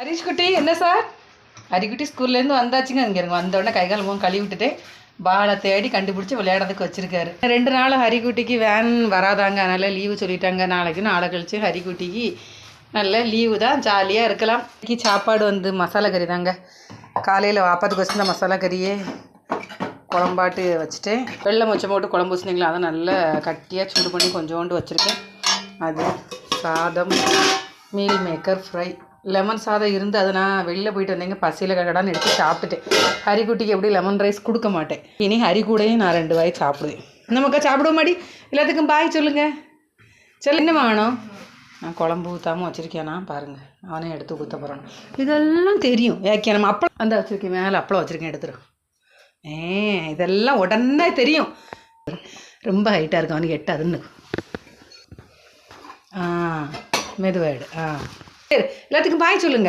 ஹரிஷ் குட்டி என்ன சார்? ஹரிக்குட்டி ஸ்கூல்லேருந்து வந்தாச்சுங்க. இங்கே இருங்க வந்த உடனே கை கால் முகம் கழுவி விட்டுட்டு பாலை தேடி கண்டுபிடிச்சி விளையாடுறதுக்கு வச்சுருக்காரு. ரெண்டு நாள் ஹரிக்குட்டிக்கு வேன் வராதாங்க. அதனால் லீவு சொல்லிட்டாங்க. நாளைக்கு நாளை கழிச்சு ஹரிக்குட்டிக்கு நல்ல லீவு தான். ஜாலியாக இருக்கலாம். இன்னைக்கு சாப்பாடு வந்து மசாலா கறி தாங்க. காலையில் வாப்பாத்துக்கு வச்சுருந்த மசாலா கறியே குழம்பாட்டு வச்சுட்டேன். வெள்ளை மொச்சம் போட்டு குழம்பு வச்சுருந்தீங்களா? அதை நல்லா கட்டியாக சூடு பண்ணி கொஞ்சோண்டு வச்சுருக்கேன். அது சாதம் மீல் மேக்கர் ஃப்ரை லெமன் சாதம் இருந்து அதை நான் வெளியில் போயிட்டு வந்தேங்க பசியில் கடான்னு எடுத்து சாப்பிட்டுட்டேன். ஹரிக்குட்டிக்கு எப்படி லெமன் ரைஸ் கொடுக்க மாட்டேன். இனி ஹரி கூடையும் நான் ரெண்டு வாய் சாப்பிடுவேன். நமக்கா சாப்பிடுவ மாடி. எல்லாத்துக்கும் பாய் சொல்லுங்கள் சரி என்னம்மா வேணும்? நான் குழம்பு ஊற்றாமல் வச்சுருக்கேனா பாருங்கள் அவனே எடுத்து ஊற்ற போகிறான் இதெல்லாம் தெரியும். ஏக்கே நம்ம அப்பளம் அந்த வச்சுருக்கேன். மேலே அப்பளம் வச்சுருக்கேன். எடுத்துரும் ஏ இதெல்லாம் உடனே தெரியும். ரொம்ப ஹைட்டாக இருக்கும் அவனுக்கு எட்டாதுன்னு. ஆ மெதுவாயிடு ஆ. எல்லாத்துக்கும் பாய் சொல்லுங்க.